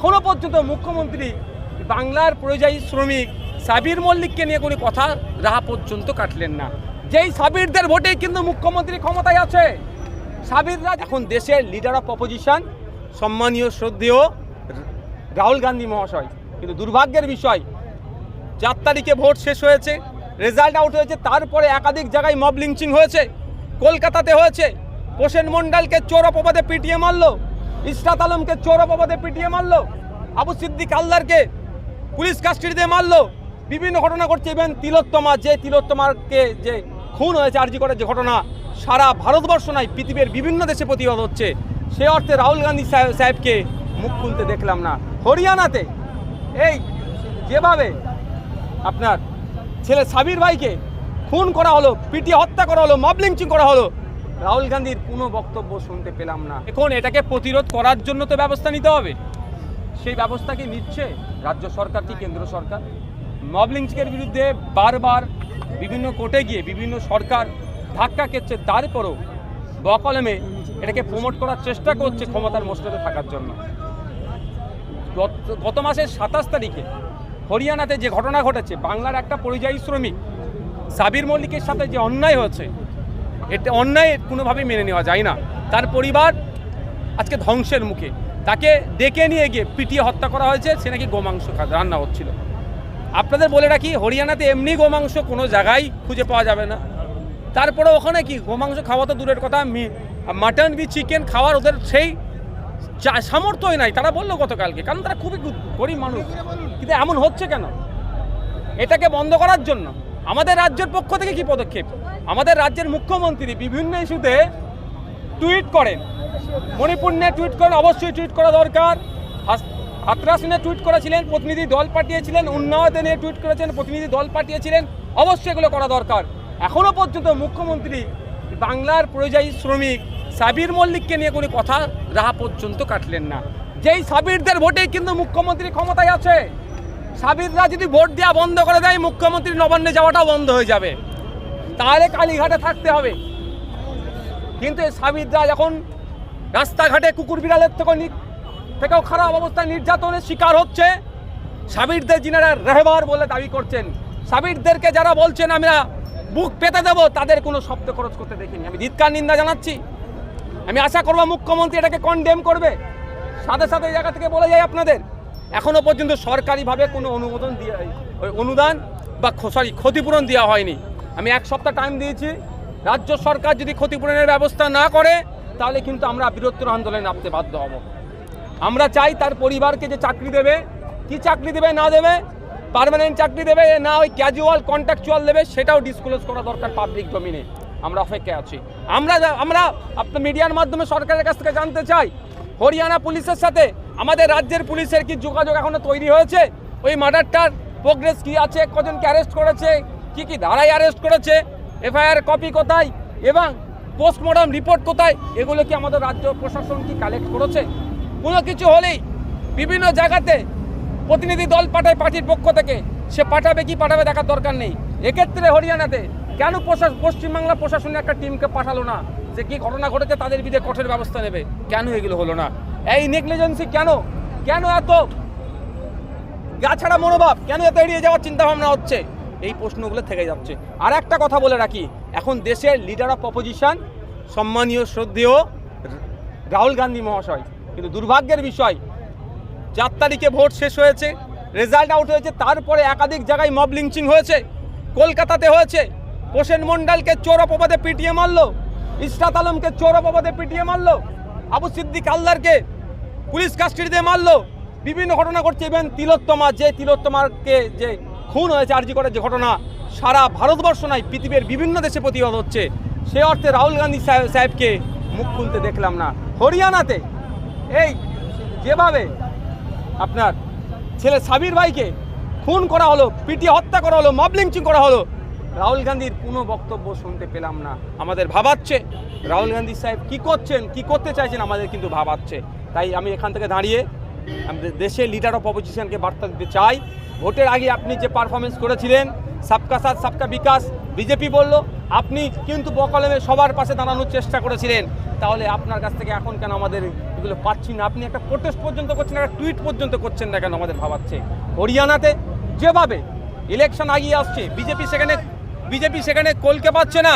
এখনও পর্যন্ত মুখ্যমন্ত্রী বাংলার পরিযায়ী শ্রমিক সাবির মল্লিককে নিয়ে কোনো কথা রাহা পর্যন্ত কাটলেন না। যেই সাবিরদের ভোটেই কিন্তু মুখ্যমন্ত্রী ক্ষমতায় আছে। সাবিররা এখন দেশের লিডার অফ অপোজিশন সম্মানীয়, শ্রদ্ধেয় রাহুল গান্ধী মহাশয়। কিন্তু দুর্ভাগ্যের বিষয়, চার তারিখে ভোট শেষ হয়েছে রেজাল্ট আউট হয়েছে, তারপরে একাধিক জায়গায় মব লিঞ্চিং হয়েছে, কলকাতাতে হয়েছে প্রসেন মণ্ডলকে চোর অপবাদে পিটিয়ে মারলো। ইসরাত আলমকে চোর অপবাদে পিটিয়ে মারলো। আবু সিদ্দিক আল্লাহরকে পুলিশ কাস্টডিতে মারলো। বিভিন্ন ঘটনা ঘটছে। ইভেন তিলোত্তমা, যে তিলোত্তমাকে যে খুন হয়েছে, আরজি করে যে ঘটনা, সারা ভারতবর্ষ নয় পৃথিবীর বিভিন্ন দেশে প্রতিবাদ হচ্ছে। সে অর্থে রাহুল গান্ধী সাহেব- সাহেবকে মুখ খুলতে দেখলাম না। হরিয়ানাতে, এই যেভাবে আপনার ছেলে সাবির ভাইকে খুন করা হলো, পিটিয়ে হত্যা করা হলো মব লিঞ্চিং করা হলো রাহুল গান্ধীর কোনো বক্তব্য শুনতে পেলাম না। এখন এটাকে প্রতিরোধ করার জন্য তো ব্যবস্থা নিতে হবে। সেই ব্যবস্থা কি নিচ্ছে রাজ্য সরকার কি কেন্দ্র সরকার? মব লিঞ্চিংয়ের বিরুদ্ধে বারবার বিভিন্ন কোর্টে গিয়ে বিভিন্ন সরকার ধাক্কা খেচ্ছে, তারপরও বকলমে এটাকে প্রমোট করার চেষ্টা করছে ক্ষমতার মসজিদে থাকার জন্য। গত মাসের সাতাশ তারিখে হরিয়ানাতে যে ঘটনা ঘটেছে, বাংলার একটা পরিযায়ী শ্রমিক সাবির মল্লিকের সাথে যে অন্যায় হয়েছে এটা অন্যায় কোনোভাবেই মেনে নেওয়া যায় না। তার পরিবার আজকে ধ্বংসের মুখে। তাকে ডেকে নিয়ে গিয়ে পিটিয়ে হত্যা করা হয়েছে সে নাকি গোমাংস রান্না হচ্ছিল। আপনাদের বলে রাখি হরিয়ানাতে এমনি গোমাংস কোনো জায়গায় খুঁজে পাওয়া যাবে না। তারপরে ওখানে কি গোমাংস খাওয়া তো দূরের কথা মাটন বি চিকেন খাওয়ার ওদের সেই সামর্থ্যই নাই। তারা বলল গতকালকে কারণ তারা খুবই গরিব মানুষ। কিন্তু এমন হচ্ছে কেন? এটাকে বন্ধ করার জন্য আমাদের রাজ্যের পক্ষ থেকে কি পদক্ষেপ? আমাদের রাজ্যের মুখ্যমন্ত্রী বিভিন্ন ইস্যুতে টুইট করেন। মণিপুর নিয়ে টুইট করেন অবশ্যই টুইট করা দরকার। হাতরাস নিয়ে টুইট করেছিলেন, প্রতিনিধি দল পাঠিয়েছিলেন উন্নয়তে নিয়ে টুইট করেছেন, প্রতিনিধি দল পাঠিয়েছিলেন, অবশ্যই এগুলো করা দরকার। এখনও পর্যন্ত মুখ্যমন্ত্রী বাংলার পরিযায়ী শ্রমিক সাবির মল্লিককে নিয়ে কোনো কথা রাহা পর্যন্ত কাটলেন না। যেই সাবিরদের ভোটেই কিন্তু মুখ্যমন্ত্রী ক্ষমতায় আছে। সাবিররা যদি ভোট দেওয়া বন্ধ করে দেয়, মুখ্যমন্ত্রী নবান্নে যাওয়াটাও বন্ধ হয়ে যাবে। তাহলে কালীঘাটে থাকতে হবে। কিন্তু এই সাবিররা যখন রাস্তাঘাটে কুকুর বিড়ালের থেকে থেকেও খারাপ অবস্থায় নির্যাতনের শিকার হচ্ছে সাবিরদের যিনারা রেহবার বলে দাবি করছেন সাবিরদেরকে যারা বলছেন, আমরা বুক পেতে দেবো, তাদের কোনো শব্দ খরচ করতে দেখিনি। আমি ধিৎকার নিন্দা জানাচ্ছি। আমি আশা করব মুখ্যমন্ত্রী এটাকে কন্ডেম করবে। সাথে সাথে জায়গা থেকে বলে যাই আপনাদের। এখনও পর্যন্ত সরকারিভাবে কোনো অনুমোদন দিয়ে অনুদান বা সরি ক্ষতিপূরণ দেওয়া হয়নি। আমি এক সপ্তাহ টাইম দিয়েছি। রাজ্য সরকার যদি ক্ষতিপূরণের ব্যবস্থা না করে, তাহলে কিন্তু আমরা বৃহত্তর আন্দোলনে নামতে বাধ্য হব। আমরা চাই তার পরিবারকে যে চাকরি দেবে, কি চাকরি দেবে, না দেবে পার্মানেন্ট চাকরি দেবে, না ওই ক্যাজুয়াল কন্ট্রাকচুয়াল দেবে, সেটাও ডিসক্লোজ করা দরকার পাবলিক ডোমিনে আমরা অপেক্ষায় আছি। আমরা আমরা আপনার মিডিয়ার মাধ্যমে সরকারের কাছ থেকে জানতে চাই। হরিয়ানা পুলিশের সাথে আমাদের রাজ্যের পুলিশের কি যোগাযোগ এখনও তৈরি হয়েছে? ওই মার্ডারটার প্রোগ্রেস কি আছে? কজনকে অ্যারেস্ট করেছে? কি কি ধারায় অ্যারেস্ট করেছে? এফআইআর কপি কোথায়? এবং পোস্টমর্টম রিপোর্ট কোথায়? এগুলো কি আমাদের রাজ্য প্রশাসন কি কালেক্ট করেছে? কোনো কিছু হলেই বিভিন্ন জায়গাতে প্রতিনিধি দল পাঠায় পার্টির পক্ষ থেকে। সে পাঠাবে কি পাঠাবে দেখার দরকার নেই। এক্ষেত্রে হরিয়ানাতে কেন পশ্চিমবাংলা প্রশাসনে একটা টিমকে পাঠালো না? যে কি ঘটনা ঘটেছে তাদের বিরুদ্ধে কঠোর ব্যবস্থা নেবে। কেন এগুলো হলো না? এই নেগলিজেন্সি কেন? কেন এত গা ছাড়া মনোভাব? কেন এত এড়িয়ে যাওয়ার চিন্তা ভাবনা হচ্ছে? এই প্রশ্নগুলো থেকে যাচ্ছে। আর একটা কথা বলে রাখি, এখন দেশের লিডার অফ অপোজিশন সম্মানীয়, শ্রদ্ধেয় রাহুল গান্ধী মহাশয়, কিন্তু দুর্ভাগ্যের বিষয়, চার তারিখে ভোট শেষ হয়েছে রেজাল্ট আউট হয়েছে, তারপরে একাধিক জায়গায় মব লিঞ্চিং হয়েছে, কলকাতাতে হয়েছে প্রসেন মণ্ডলকে চোর অপবাদে পিটিয়ে মারলো ইসরাত আলমকে চোর অপবাদে পিটিয়ে মারলো। আবু সিদ্দিক আল্লাহরকে পুলিশ কাস্টডিতে মারলো। বিভিন্ন ঘটনা ঘটছে। ইভেন তিলোত্তমা, যে তিলোত্তমাকে যে খুন হয়েছে, আরজি করে যে ঘটনা, সারা ভারতবর্ষ নয়, পৃথিবীর বিভিন্ন দেশে প্রতিবাদ হচ্ছে। সে অর্থে রাহুল গান্ধী সাহেব- সাহেবকে মুখ খুলতে দেখলাম না। হরিয়ানাতে, এই যেভাবে আপনার ছেলে সাবির ভাইকে খুন করা হলো, পিটিয়ে হত্যা করা হলো মব করা হলো রাহুল গান্ধীর কোনো বক্তব্য শুনতে পেলাম না। আমাদের ভাবাচ্ছে, রাহুল গান্ধী সাহেব কি করছেন, কি করতে চাইছেন আমাদের কিন্তু ভাবাচ্ছে। তাই আমি এখান থেকে দাঁড়িয়ে আমাদের দেশের লিডার অফ অপোজিশনকে বার্তা দিতে চাই। ভোটের আগে আপনি যে পারফরমেন্স করেছিলেন, সাবকা সাথ, সাবকা বিকাশ, বিজেপি বলল, আপনি কিন্তু বকলমে সবার পাশে দাঁড়ানোর চেষ্টা করেছিলেন। তাহলে আপনার কাছ থেকে এখন কেন আমাদের এগুলো পাচ্ছি না? আপনি একটা প্রোটেস্ট পর্যন্ত করছেন, একটা টুইট পর্যন্ত করছেন না কেন আমাদের ভাবাচ্ছে? হরিয়ানাতে যেভাবে ইলেকশন আগিয়ে আসছে, বিজেপি সেখানে বিজেপি সেখানে কলকে পাচ্ছে না।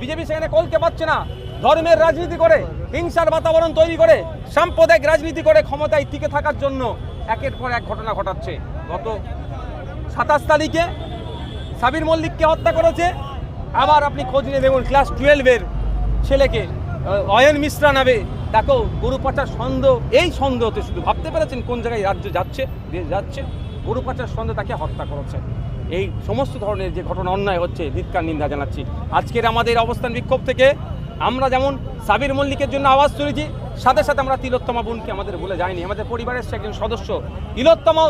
বিজেপি সেখানে কলকে পাচ্ছে না। ধর্মের রাজনীতি করে, হিংসার বাতাবরণ তৈরি করে, সাম্প্রদায়িক রাজনীতি করে ক্ষমতায় টিকে থাকার জন্য একের পর এক ঘটনা ঘটাচ্ছে। গত সাতাশ তারিখে সাবির মল্লিককে হত্যা করেছে। আবার আপনি খোঁজ নিয়ে দেখুন, ক্লাস টুয়েলভের ছেলেকে অয়ন মিশ্রা নামে। দেখো, গরু পাচার সন্দেহ এই সন্দেহতে শুধু ভাবতে পেরেছেন কোন জায়গায় রাজ্য যাচ্ছে, দেশ যাচ্ছে? গরু পাচার সন্দেহ তাকে হত্যা করেছে এই সমস্ত ধরনের যে ঘটনা অন্যায় হচ্ছে ধিৎকার নিন্দা জানাচ্ছি। আজকের আমাদের অবস্থান বিক্ষোভ থেকে আমরা যেমন সাবির মল্লিকের জন্য আওয়াজ তুলেছি সাথে সাথে আমরা তিলোত্তমা বোনকে আমাদের বলে যায়নি আমাদের পরিবারের সে একজন সদস্য। তিলোত্তমা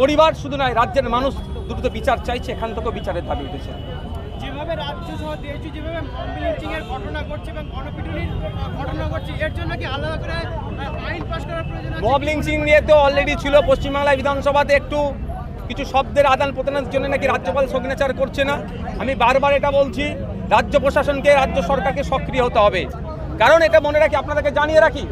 পরিবার শুধু নয় রাজ্যের মানুষ দ্রুত বিচার চাইছে এখান থেকেও বিচারের দাবি উঠেছে। যেভাবে রাজ্য সহ দেশ যেভাবে এর ঘটনা ঘটছে এবং গণপিটুনির ঘটনা ঘটছে এর জন্য কি আলাদা করে আইন পাশ করার প্রয়োজন মব লিঞ্চিং নিয়ে তো অলরেডি ছিল পশ্চিমবাংলায় বিধানসভাতে একটু কিছু শব্দের আদান প্রদানের জন্য নাকি রাজ্যপাল সিগনেচার করছে না? আমি বারবার এটা বলছি, রাজ্য প্রশাসনকে, রাজ্য সরকারকে সক্রিয় হতে হবে। কারণ এটা মনে রাখি, আপনাদেরকে জানিয়ে রাখি,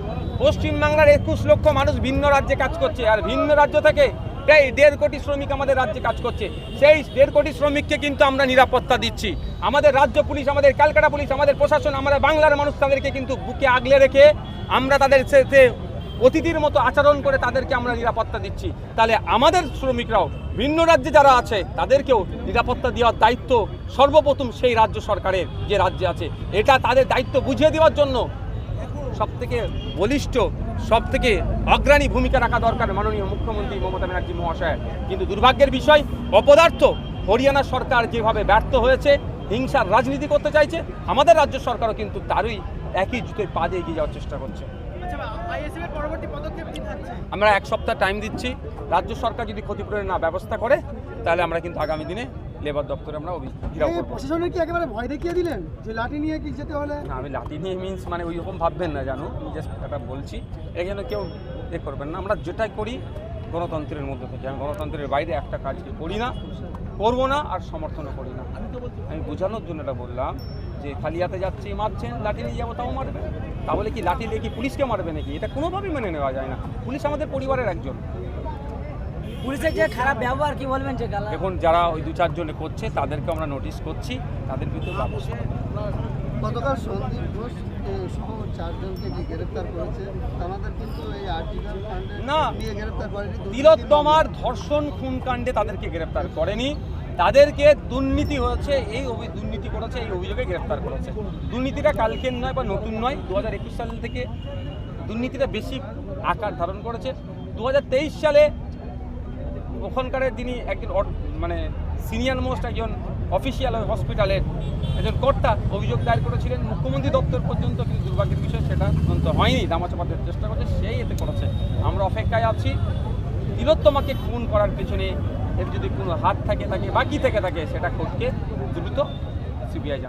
পশ্চিমবাংলার একুশ লক্ষ মানুষ ভিন্ন রাজ্যে কাজ করছে, আর ভিন্ন রাজ্য থেকে প্রায় দেড় কোটি শ্রমিক আমাদের রাজ্যে কাজ করছে। সেই দেড় কোটি শ্রমিককে কিন্তু আমরা নিরাপত্তা দিচ্ছি। আমাদের রাজ্য পুলিশ, আমাদের ক্যালকাটা পুলিশ, আমাদের প্রশাসন আমাদের বাংলার মানুষ তাদেরকে কিন্তু বুকে আগলে রেখে আমরা তাদের অতিথির মতো আচরণ করে তাদেরকে আমরা নিরাপত্তা দিচ্ছি। তাহলে আমাদের শ্রমিকরাও, ভিন্ন রাজ্যে যারা আছে, তাদেরকেও নিরাপত্তা দেওয়ার দায়িত্ব সর্বপ্রথম সেই রাজ্য সরকারের যে রাজ্যে আছে। এটা তাদের দায়িত্ব বুঝিয়ে দেওয়ার জন্য সব থেকে বলিষ্ঠ সব থেকে অগ্রণী ভূমিকা রাখা দরকার মাননীয় মুখ্যমন্ত্রী মমতা ব্যানার্জি মহাশয় কিন্তু দুর্ভাগ্যের বিষয়, অপদার্থ হরিয়ানা সরকার যেভাবে ব্যর্থ হয়েছে, হিংসার রাজনীতি করতে চাইছে, আমাদের রাজ্য সরকারও কিন্তু তারই একই জুতোয় পা দিয়ে এগিয়ে যাওয়ার চেষ্টা করছে। আমরা এক সপ্তাহ টাইম দিচ্ছি। রাজ্য সরকার যদি ক্ষতিপূরণের না ব্যবস্থা করে তাহলে আমরা কিন্তু আগামী দিনে লেবার দপ্তরে আমরা প্রশাসনের কি একেবারে ভয় দেখিয়ে দিলেন? যে লাঠি নিয়ে কি যেতে হলে? না আমি লাঠি নিয়ে মিন্স মানে ওই রকম ভাববেন না জানো আমি জাস্ট একটা বলছি এখানে কেউ এ করবেন না। আমরা যেটাই করি গণতন্ত্রের মধ্যে থেকে। আমি গণতন্ত্রের বাইরে একটা কাজকে করি না। করব না আর সমর্থনও করি না। আমি বোঝানোর জন্য এটা বললাম যে খালি হাতে যাচ্ছি মারছেন লাঠি নিয়ে যাব তাও মারবে। তাহলে কি লাঠি দিয়ে কি পুলিশকে মারবে নাকি? এটা কোনোভাবেই মেনে নেওয়া যায় না। পুলিশ আমাদের পরিবারের একজন। পুলিশের যে খারাপ ব্যবহার কি বলবেন যে এখন যারা ওই দু চারজনে করছে তাদেরকে আমরা নোটিশ করছি তাদের বিরুদ্ধে ব্যবস্থা গতকাল সন্দীপ ঘোষ সহ চারজনকে যে গ্রেপ্তার করেছে। আমাদের কিন্তু এই আর্টিকেল কাণ্ডে না। নিয়ে গ্রেপ্তার করেনি। তিলোত্তমার ধর্ষণ খুন কাণ্ডে তাদেরকে গ্রেপ্তার করেনি। তাদেরকে দুর্নীতি হয়েছে এই অভি- দুর্নীতি করেছে এই অভিযোগে গ্রেপ্তার করেছে। দুর্নীতিটা কালকের নয় বা নতুন নয় দু হাজার একুশ সাল থেকে দুর্নীতিটা বেশি আকার ধারণ করেছে। দু হাজার তেইশ সালে ওখানকার তিনি একজন মানে সিনিয়র মোস্ট একজন অফিসিয়াল হসপিটালের একজন কর্তা অভিযোগ দায়ের করেছিলেন, মুখ্যমন্ত্রী দপ্তর পর্যন্ত কিন্তু দুর্ভাগ্যের বিষয়, সেটা তদন্ত হয়নি। দামাচাপাতের চেষ্টা করছে, সেই এতে করেছে। আমরা অপেক্ষায় আছি। তিলোত্তমাকে খুন করার পেছনে এর যদি কোনো হাত থাকে থাকে, বাকি থেকে থাকে, সেটা কোর্টকে দ্রুত সিবিআই